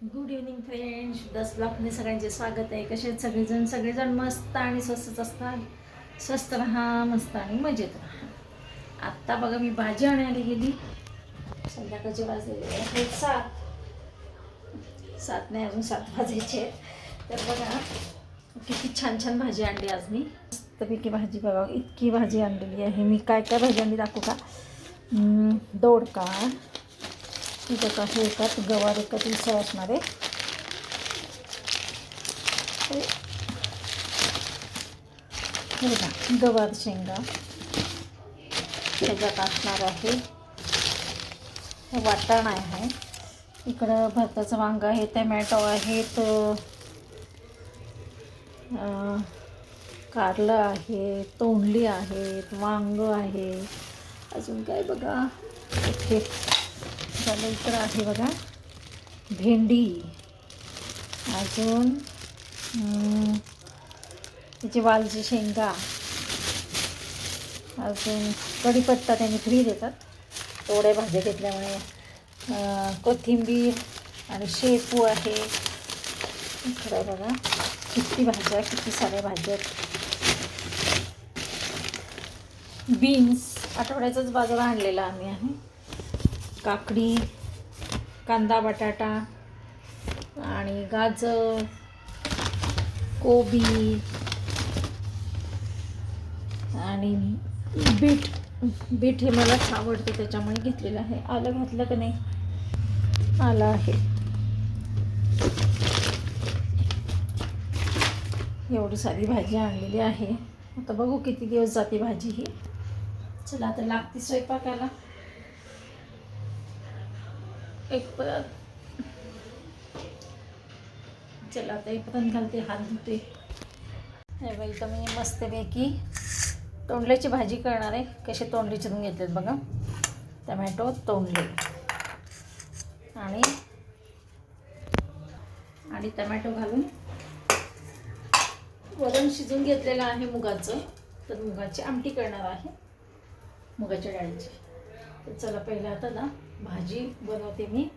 Good evening friends दस ब्लॉकने सगळ्यांचे स्वागत आहे. कसे आहेत सगळेजण? सगळेजण मस्त आणि स्वस्तच असतात. स्वस्त राहा मस्त आणि मजेत राहा. आत्ता बघा मी भाजी आणायला गेली. संध्याकाळचे वाजलेले आहेत सात. सात नाही अजून सात वाजायचे आहेत. तर बघा किती छान छान भाजी आणली आज मी. मस्तपैकी भाजी बघा इतकी भाजी आणलेली आहे. मी काय काय भाजी आणली दाखवू का? दोडका. तिथं काही एकात गवार एकात उसळ असणार आहे. गवार शेंगा त्याच्यात असणार आहे. हे वाटाणा आहे. इकडं भाताचं वांग आहे टमॅटो आहेत कारलं आहे तोंडली आहेत वांग आहे. अजून काय बघा? ओके झालं इतर आहे बघा. भेंडी. अजून त्याची वालची शेंगा. अजून कढीपत्ता त्यांनी फ्री देतात. तेवढ्या भाज्या घेतल्यामुळे कोथिंबीर आणि शेपू आहे. इकडं बघा किती भाज्या किती साऱ्या भाज्या बीन्स आठवड्याचाच बाजार आणलेला आम्ही आहे. काकडी कांदा बटाटा आणि गाजर कोबी आणि बीट. बीट हे मलाच आवडतं त्याच्यामुळे घेतलेलं आहे. आलं घातलं का नाही? आलं आहे. एवढी सारी भाजी आणलेली आहे. आता बघू किती दिवस जाते भाजी ही. चला आता लागते स्वयंपाकाला. एक परत. चला आता एक परत घालते हात धुते. हे बाई तर मी मस्तपैकी तोंडल्याची भाजी करणार आहे. कसे तोंडले चिरून घेतलेत बघा. टमॅटो तोंडले. आणि आणि टमॅटो घालून वरण शिजून घेतलेलं आहे मुगाचं. तर मुगाची आमटी करणार आहे. मुगाच्या डाळीची. तर चला पहिलं आता ना भाजी बनवते मी.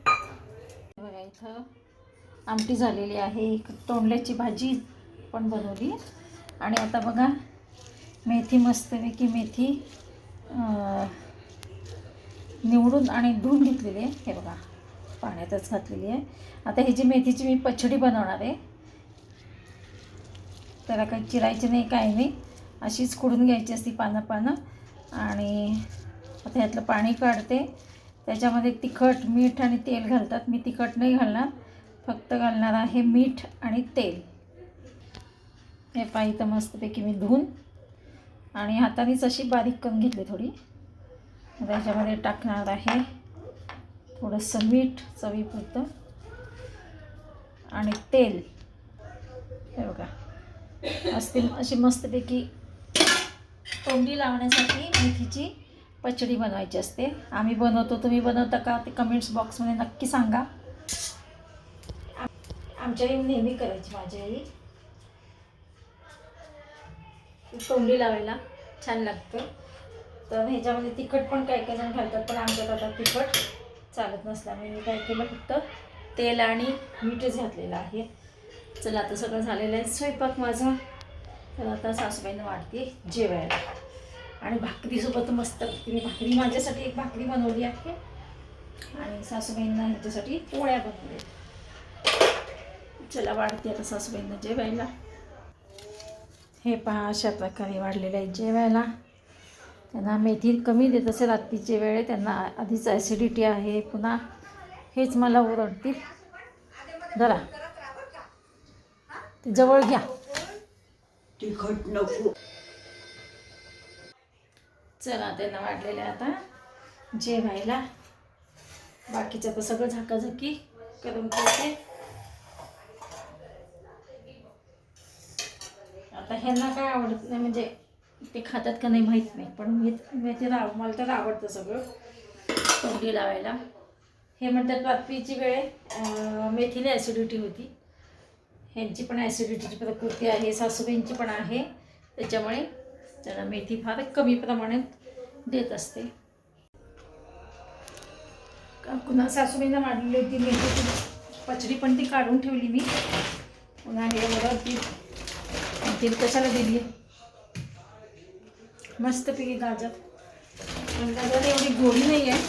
बघा इथं आमटी झालेली आहे. एक तोंडल्याची भाजी पण बनवली. आणि आता बघा मेथी मस्तपैकी मेथी निवडून आणि धुवून घेतलेली आहे. हे बघा पाण्यातच घातलेली आहे. आता ही जी मेथीची मी पछडी बनवणार आहे त्याला काही चिरायची नाही काही नाही. अशीच खुडून घ्यायची असती पानं पानं आणि आता ह्यातलं पाणी काढते. त्याच्यामध्ये तिखट मीठ आणि तेल घालतात. मी तिखट नाही घालणार. फक्त घालणार आहे मीठ आणि तेल. हे पाहिजे तर मस्तपैकी मी धुवून आणि हातानेच अशी बारीक करून घेतली थोडी त्याच्यामध्ये टाकणार आहे थोडंसं मीठ चवीपुरतं आणि तेल. हे बघा असतील अशी मस्तपैकी तोंडी लावण्यासाठी मेथीची पचडी बनवायची असते. आम्ही बनवतो तुम्ही बनवता का? ते कमेंट्स बॉक्समध्ये नक्की सांगा. आम- आमच्या आई नेहमी करायची माझी आई. तोंडी लावायला छान लागतं. तर ह्याच्यामध्ये तिखट पण काही काही जण घालतात पण आमच्यात आता तिखट चालत नसल्यामुळे मी काय केलं फक्त तेल आणि मीठच घातलेलं आहे. चला आता सगळं झालेलं आहे. स्वयंपाक माझा. तर आता सासूबाईंना वाटते जेवायला. आणि भाकरीसोबत मस्त मी भाकरी माझ्यासाठी एक भाकरी बनवली आहे. आणि सासूबाईंना ह्याच्यासाठी पोळ्या बनवल्या चला वाढते आता सासूबाईंना जेवायला. हे पहा अशा प्रकारे वाढलेलं आहे जेवायला. त्यांना मेथी कमी देत असेल रात्रीचे वेळे. त्यांना आधीच ॲसिडिटी आहे. पुन्हा हेच मला ओरडतील. जरा ते जवळ घ्या. तिखट नको. चला त्यांना वाढलेलं आहे आता. जेवायला. बाकीचं तर सगळं झाकाझाकी करून ठेवते. आता ह्यांना काय आवडत नाही म्हणजे ते खातात का नाही माहीत नाही पण मी मी ते राव मला तर आवडतं सगळं. तोंडी लावायला. हे म्हणतात रात्रीची वेळ मेथीला मेथीने ॲसिडिटी होती. ह्यांची पण ॲसिडिटीची प्रकृती आहे सासूबाईंची पण आहे. त्याच्यामुळे त्याला मेथी फार कमी प्रमाणात देत असते. का- सासूबाईनं वाढलेली होती मेथीची पचडी पण ती काढून ठेवली मी. पुन्हा हे एवढं ती तेल कशाला दिली? मस्तपैकी गाजर. पण गाजर एवढी गोडी नाही आहे.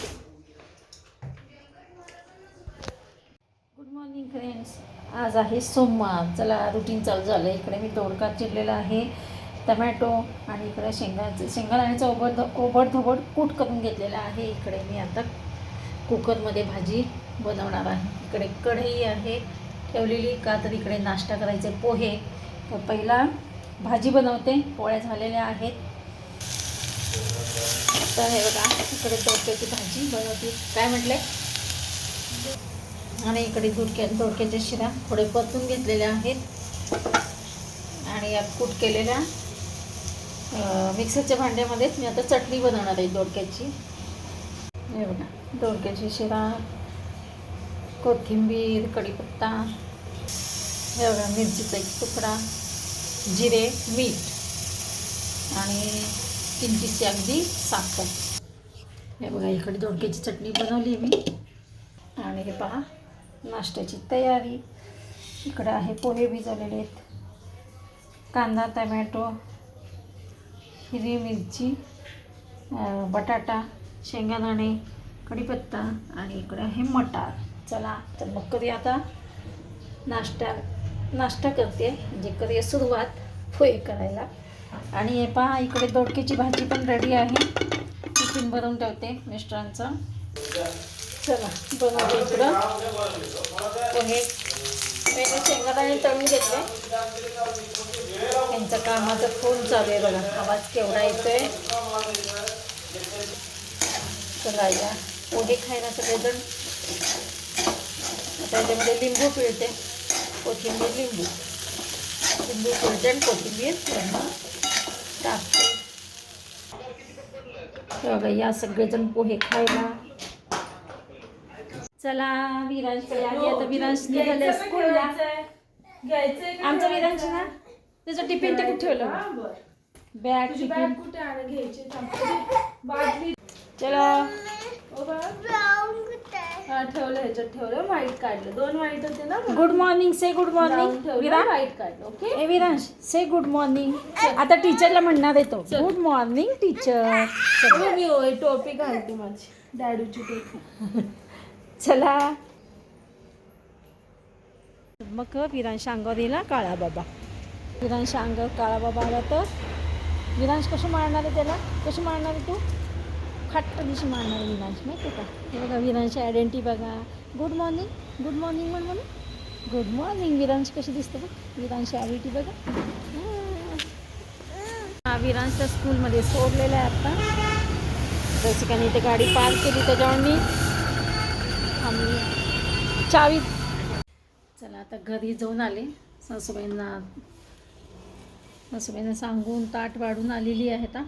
गुड मॉर्निंग फ्रेंड्स आज आहे सोमवार. चला रुटीन चालू झालं इकडे मी दोडका चिरलेला आहे. टमॅटो आणि इकडे शेंगाचं शेंगादाण्याचं ओबड ओबडधोबड कूट करून घेतलेला आहे. इकडे मी आता कुकरमध्ये भाजी बनवणार आहे. इकडे कढई आहे ठेवलेली का तर इकडे नाश्ता करायचे पोहे. तर पहिला भाजी बनवते. पोळ्या झालेल्या आहेत. तर हे बघा इकडे दोडक्याची भाजी बनवते. काय म्हटले? आणि इकडे धुडक्या दोडक्याच्या शिरा थोडे परतून घेतलेल्या आहेत. आणि या कूट केलेल्या मिक्सरच्या भांड्यामध्येच मी आता चटणी बनवणार आहे दोडक्याची. हे बघा दोडक्याची शिरा कोथिंबीर कढीपत्ता हे बघा मिरचीचा एक तुकडा जिरे मीठ आणि किंचितशी अगदी साखर. हे बघा इकडे दोडक्याची चटणी बनवली मी. आणि हे पहा नाश्त्याची तयारी. इकडं आहे पोहे भिजवलेले आहेत. कांदा टमॅटो हिरवी मिरची बटाटा शेंगादाणे कढीपत्ता आणि इकडं आहे मटार. चला तर मग कधी आता नाश्ता नाश्ता करते. म्हणजे कधी सुरुवात पोहे करायला. आणि हे पहा इकडे दोडक्याची भाजी पण रेडी आहे. टिफिन भरून ठेवते मिस्टरांचा. चला बनवते इकडं. पोहे. मी शेंगादाणे तळून घेतले. त्यांच्या कामाचं फोन चालू आहे बघा. आवाज केवढा येतोय. चला या. पोहे खायला सगळेजण. त्याच्यामध्ये लिंबू पिळते. कोथिंबीर लिंबू. लिंबू पिळते आणि कोथिंबीर टाकते. बघा या सगळेजण पोहे खायला. चला विरांशकडे आली. आता विरांश निघाले स्कूलला आमचा? विरांश ना? त्याचं टिफिन ते कुठे ठेवलं. हा. Bag tiffin. बॅग कुठे घ्यायची चलो. हा ठेवलं ह्याच्यात ठेवलं. व्हाईट काढलं. दोन व्हाईट होते ना good morning say good morning Viransh. White काढलं ओके? ए विरांश से गुड मॉर्निंग आता टीचरला म्हणणार आहे तो. गुड मॉर्निंग टीचर हो, मी टोपी घालते माझी. डॅडूची टोपी. चला. मग विरांश अंगावर दिला काळा बाबा. विरांश अंगावर काळा बाबा आला तर? विरांश कसं मारणार आहे त्याला? कसं मारणार आहे तू? खट्ट दिशी मारणार आहे विरांश माहिती आहे का? हे बघा विरांश आयडेंटी बघा. गुड मॉर्निंग गुड मॉर्निंग म्हण म्हणून गुड मॉर्निंग विरांश कशी दिसते बघ. विरांश आयडेंटी बघा. हा विरांशच्या स्कूलमध्ये सोडलेलं आहे आता. त्या ठिकाणी ते गाडी पार्क केली त्याच्यावर मी आम्ही चावी चला आता घरी जाऊन आले. सासूबाईंना सासूबाईंना सांगून ताट वाढून आलेली आहे आता.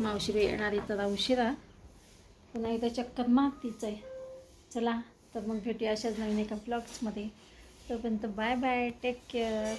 मावशी येणारी येणार तर उशिरा. पुन्हा एकदा चक्कर मागतीच आहे. चला तर मग भेटूया अशाच नवीन एका ब्लॉग्समध्ये तोपर्यंत बाय बाय टेक केअर